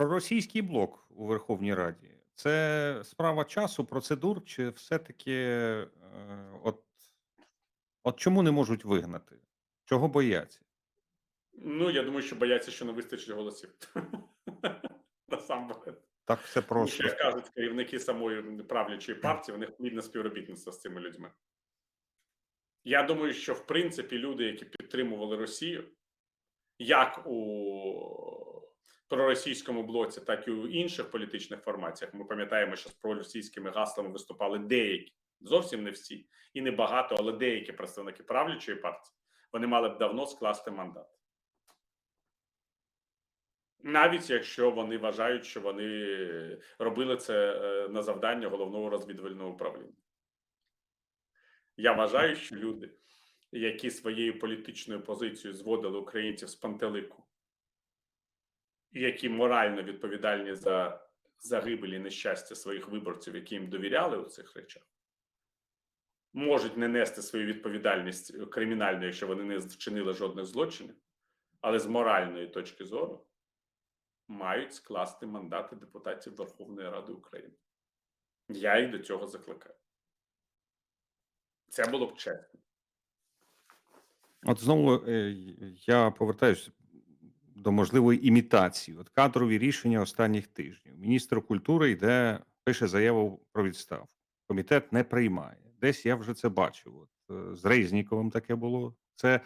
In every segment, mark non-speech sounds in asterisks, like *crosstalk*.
Проросійський блок у Верховній Раді це справа часу, процедур, чи все-таки е, от, от чому не можуть вигнати? Чого бояться? Ну, я думаю, що бояться, що не вистачить голосів. *laughs* Насамперед. Так все що, просто. як кажуть керівники самої правлячої партії, в них плідне співробітництво з цими людьми. Я думаю, що в принципі люди, які підтримували Росію, як у проросійському блоці, так і у інших політичних формаціях. Ми пам'ятаємо, що з проросійськими гаслами виступали деякі, зовсім не всі, і не багато, але деякі представники правлячої партії. Вони мали б давно скласти мандат. Навіть якщо вони вважають, що вони робили це е, на завдання головного розвідувального управління. Я вважаю, що люди, які своєю політичною позицією зводили українців з пантелику, які морально відповідальні за загибелі нещастя своїх виборців, які їм довіряли у цих речах, можуть не нести свою відповідальність кримінальну, якщо вони не вчинили жодних злочинів, але з моральної точки зору мають скласти мандати депутатів Верховної Ради України. Я їх до цього закликаю. Це було б чесно. От знову е, я повертаюся до можливої імітації. От кадрові рішення останніх тижнів. Міністр культури йде, пише заяву про відставку. Комітет не приймає. Десь я вже це бачив. От е, з Резніковим таке було. Це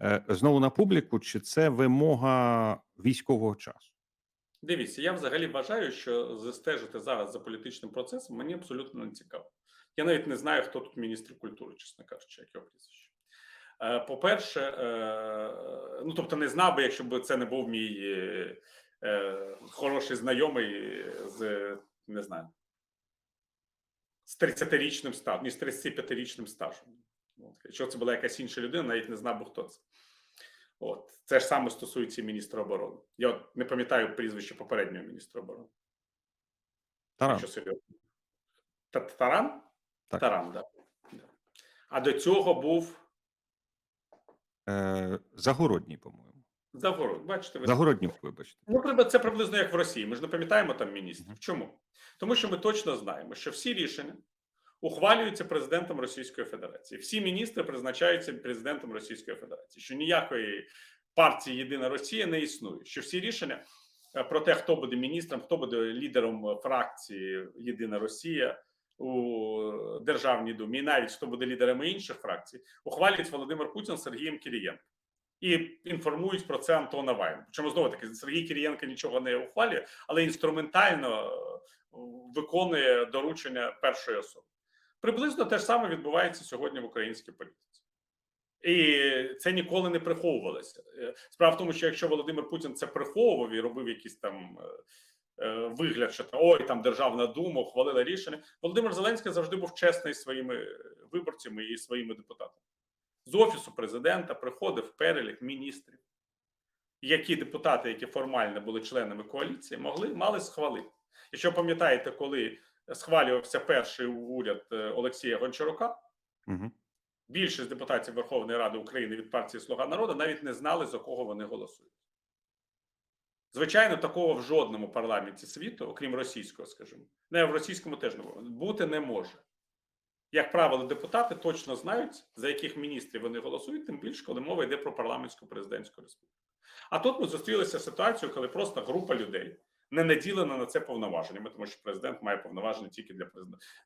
е, знову на публіку, чи це вимога військового часу? Дивіться, я взагалі вважаю, що застежити зараз за політичним процесом мені абсолютно не цікаво. Я навіть не знаю, хто тут міністр культури, чесно кажучи, як його прізвище. Е, По-перше, е, ну тобто не знав би, якщо б це не був мій е, хороший знайомий з не знаю, з 30-річним стажем, ні, з 35-річним стажем. От. Якщо це була якась інша людина, навіть не знав би, хто це. От це ж саме стосується міністра оборони. Я от не пам'ятаю прізвище попереднього міністра оборони. Таран. Серйозно. Таран? Так. Таран, да. да. А до цього був Е, Загородній, по-моєму. Загород. Бачите, ви Загороднюк, вибачте. Ну, це приблизно як в Росії. Ми ж не пам'ятаємо там міністрів. Мгм. Чому? Тому що ми точно знаємо, що всі рішення ухвалюються президентом Російської Федерації. Всі міністри призначаються президентом Російської Федерації. Що ніякої партії Єдина Росія не існує. Що всі рішення е, про те, хто буде міністром, хто буде лідером фракції Єдина Росія у Державній думі, навіть хто буде лідерами інших фракцій, ухвалюють Володимир Путін з Сергієм Кірієнком. І інформують про це Антона Вайн. Причому знову таки Сергій Кирієнко нічого не ухвалює, але інструментально е, виконує доручення першої особи. Приблизно те ж саме відбувається сьогодні в українській політиці. І це ніколи не приховувалося. Е, Справа в тому, що якщо Володимир Путін це приховував і робив якийсь там е, вигляд, що там, ой, там Державна дума ухвалила рішення, Володимир Зеленський завжди був чесний своїми виборцями і своїми депутатами з офісу президента приходив перелік міністрів, які депутати, які формально були членами коаліції, могли мали схвалити. Якщо пам'ятаєте, коли схвалювався перший уряд е, Олексія Гончарука, Угу. більшість депутатів Верховної Ради України від партії Слуга народу навіть не знали, за кого вони голосують. Звичайно, такого в жодному парламенті світу, окрім російського, скажімо, не в російському теж не бути не може. Як правило, депутати точно знають, за яких міністрів вони голосують, тим більше, коли мова йде про парламентську президентську республіку. А тут ми зустрілися ситуацією, коли просто група людей не наділена на це повноваженнями, тому що президент має повноваження тільки для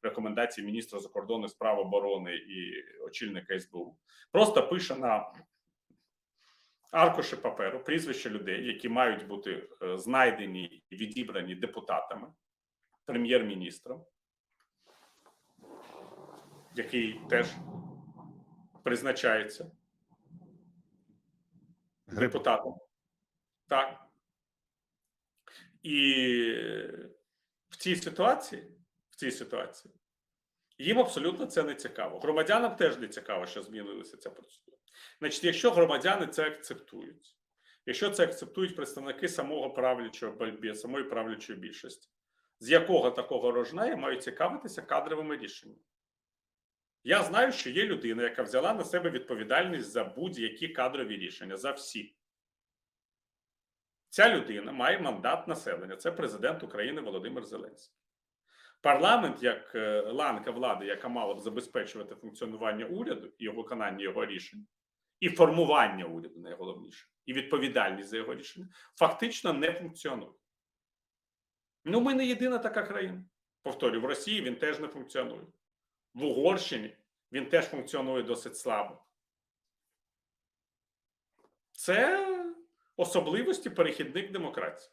рекомендацій міністра закордонних справ оборони і очільника СБУ. Просто пише на аркуші паперу прізвища людей, які мають бути е, знайдені і відібрані депутатами, прем'єр-міністром який теж призначається депутатом. Так. І в цій ситуації, в цій ситуації, їм абсолютно це не цікаво. Громадянам теж не цікаво, що змінилася ця процедура. Значить, якщо громадяни це акцептують, якщо це акцептують представники самого правлячого бальбі, самої правлячої більшості, з якого такого рожна мають цікавитися кадровими рішеннями. Я знаю, що є людина, яка взяла на себе відповідальність за будь-які кадрові рішення, за всі. Ця людина має мандат населення. Це президент України Володимир Зеленський. Парламент, як е, ланка влади, яка мала б забезпечувати функціонування уряду і виконання його рішень, і формування уряду найголовніше, і відповідальність за його рішення, фактично не функціонує. Ну, ми не єдина така країна. Повторюю, в Росії він теж не функціонує. В Угорщині він теж функціонує досить слабо. Це особливості перехідних демократій.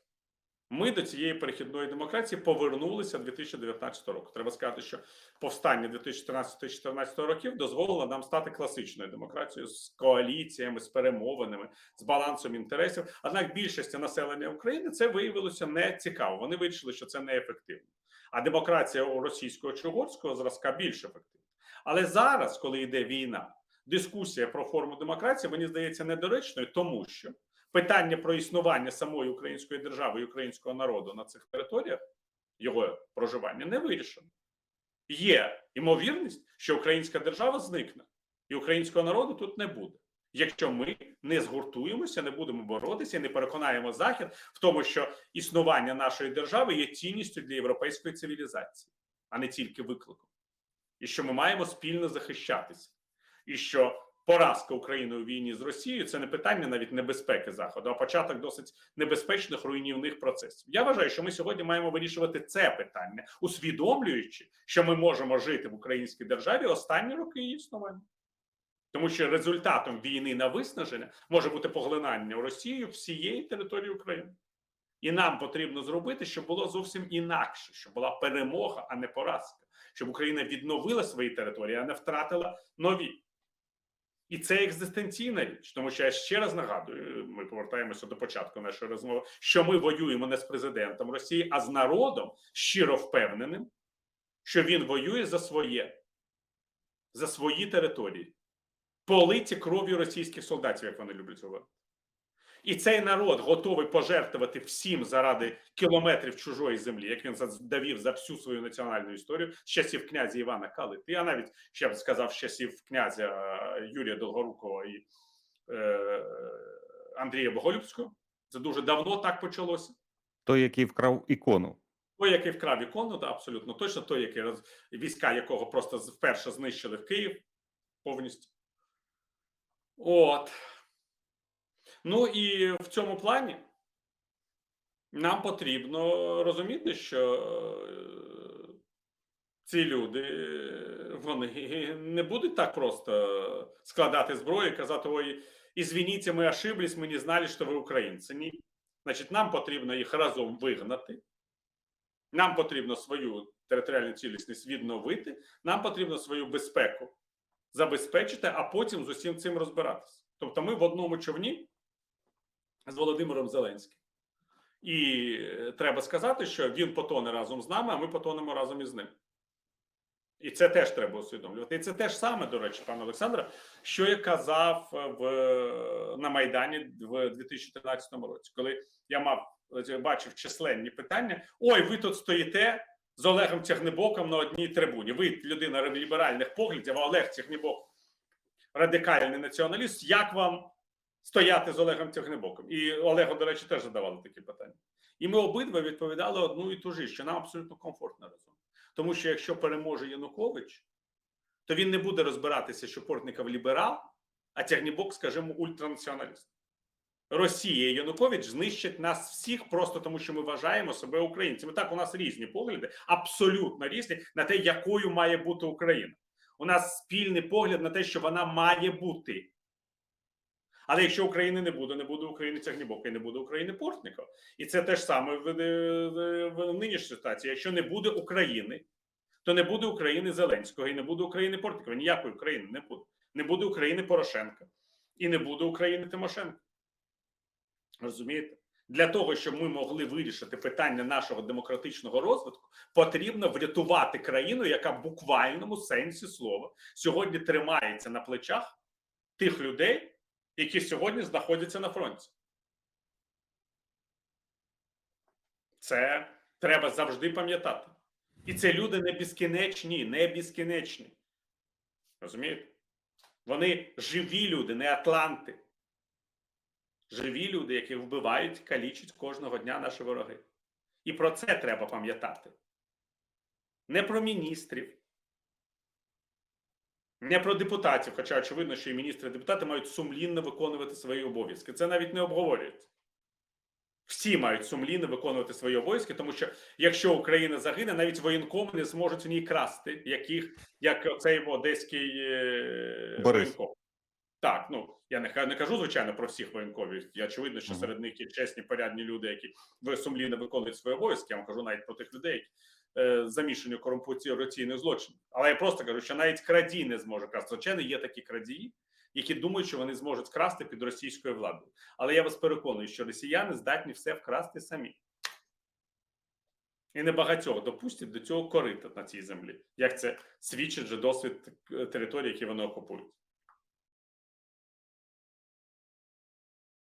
Ми до цієї перехідної демократії повернулися 2019 року. Треба сказати, що повстання 2013-2014 років дозволило нам стати класичною демократією з коаліціями, з перемовинами, з балансом інтересів. Однак більшості населення України це виявилося не цікаво. Вони вирішили, що це неефективно. А демократія у російського чи зразка більш ефективна. Але зараз, коли йде війна, дискусія про форму демократії мені здається недоречною, тому що питання про існування самої української держави і українського народу на цих територіях, його проживання не вирішено. Є ймовірність, що українська держава зникне, і українського народу тут не буде. Якщо ми не згуртуємося, не будемо боротися, і не переконаємо Захід в тому, що існування нашої держави є цінністю для європейської цивілізації, а не тільки викликом, і що ми маємо спільно захищатися, і що поразка України у війні з Росією це не питання навіть небезпеки Заходу, а початок досить небезпечних руйнівних процесів. Я вважаю, що ми сьогодні маємо вирішувати це питання, усвідомлюючи, що ми можемо жити в українській державі останні роки її існування. Тому що результатом війни на виснаження може бути поглинання Росією всієї території України. І нам потрібно зробити, щоб було зовсім інакше, щоб була перемога, а не поразка, щоб Україна відновила свої території, а не втратила нові. І це екзистенційна річ, тому що я ще раз нагадую: ми повертаємося до початку нашої розмови, що ми воюємо не з президентом Росії, а з народом щиро впевненим, що він воює за своє, за свої території, политі кров'ю російських солдатів, як вони люблять говорити. І цей народ готовий пожертвувати всім заради кілометрів чужої землі, як він задавів за всю свою національну історію з часів князя Івана Калити, а навіть ще б сказав, з часів князя е, Юрія Долгорукова і е, Андрія Боголюбського. Це дуже давно так почалося. Той, який вкрав ікону. Той, який вкрав ікону, та абсолютно точно, той, який роз... війська якого просто вперше знищили в Київ повністю. От. Ну і в цьому плані нам потрібно розуміти, що е, ці люди вони не будуть так просто складати зброю і казати: ой, извините, ми ошиблись, ми не знали, що ви українці. Ні. Значить, нам потрібно їх разом вигнати. Нам потрібно свою територіальну цілісність відновити, нам потрібно свою безпеку забезпечити, а потім з усім цим розбиратися. Тобто, ми в одному човні з Володимиром Зеленським. І е, треба сказати, що він потоне разом з нами, а ми потонемо разом із ним. І це теж треба усвідомлювати. І це теж саме, до речі, пане Олександре, що я казав в, на Майдані в 2013 році, коли я мав е, бачив численні питання: ой, ви тут стоїте з Олегом Тягнебоком на одній трибуні. Ви людина ліберальних поглядів, а Олег Тягнебок радикальний націоналіст. Як вам стояти з Олегом Тягнебоком? І Олегу, до речі, теж задавали такі питання. І ми обидва відповідали одну і ту ж, що нам абсолютно комфортно разом. Тому що якщо переможе Янукович, то він не буде розбиратися, що Портников ліберал, а Тягнібок, скажімо, ультранаціоналіст. Росія і Янукович знищать нас всіх просто тому, що ми вважаємо себе українцями. Так, у нас різні погляди, абсолютно різні на те, якою має бути Україна. У нас спільний погляд на те, що вона має бути. Але якщо України не буде, не буде України Тягнібока і не буде України Портникова. І це те ж саме в, в, в нинішній ситуації. Якщо не буде України, то не буде України Зеленського і не буде України Портникова. Ніякої України не буде. Не буде України Порошенка і не буде України Тимошенка. Розумієте? Для того, щоб ми могли вирішити питання нашого демократичного розвитку, потрібно врятувати країну, яка в буквальному сенсі слова сьогодні тримається на плечах тих людей, які сьогодні знаходяться на фронті. Це треба завжди пам'ятати. І це люди не безкінечні, не безкінечні. Розумієте? Вони живі люди, не атланти. живі люди, які вбивають, калічать кожного дня наші вороги. І про це треба пам'ятати. Не про міністрів, не про депутатів, хоча очевидно, що і міністри і депутати мають сумлінно виконувати свої обов'язки. Це навіть не обговорюється. Всі мають сумлінно виконувати свої обов'язки, тому що якщо Україна загине, навіть воєнкоми не зможуть в ній красти, яких як цей одеський е, Борис. воєнком. Так, ну я не, не кажу, звичайно, про всіх воєнкових. І очевидно, що серед них є чесні, порядні люди, які сумлінно виконують свої обов'язки. Я вам кажу навіть про тих людей, які е, замішані в корумпаційних. Але я просто кажу, що навіть крадій не зможе красти. Звичайно, є такі крадії, які думають, що вони зможуть красти під російською владою. Але я вас переконую, що росіяни здатні все вкрасти самі. І небагатьох допустять до цього корита на цій землі, як це свідчить вже досвід території, які вони окупують.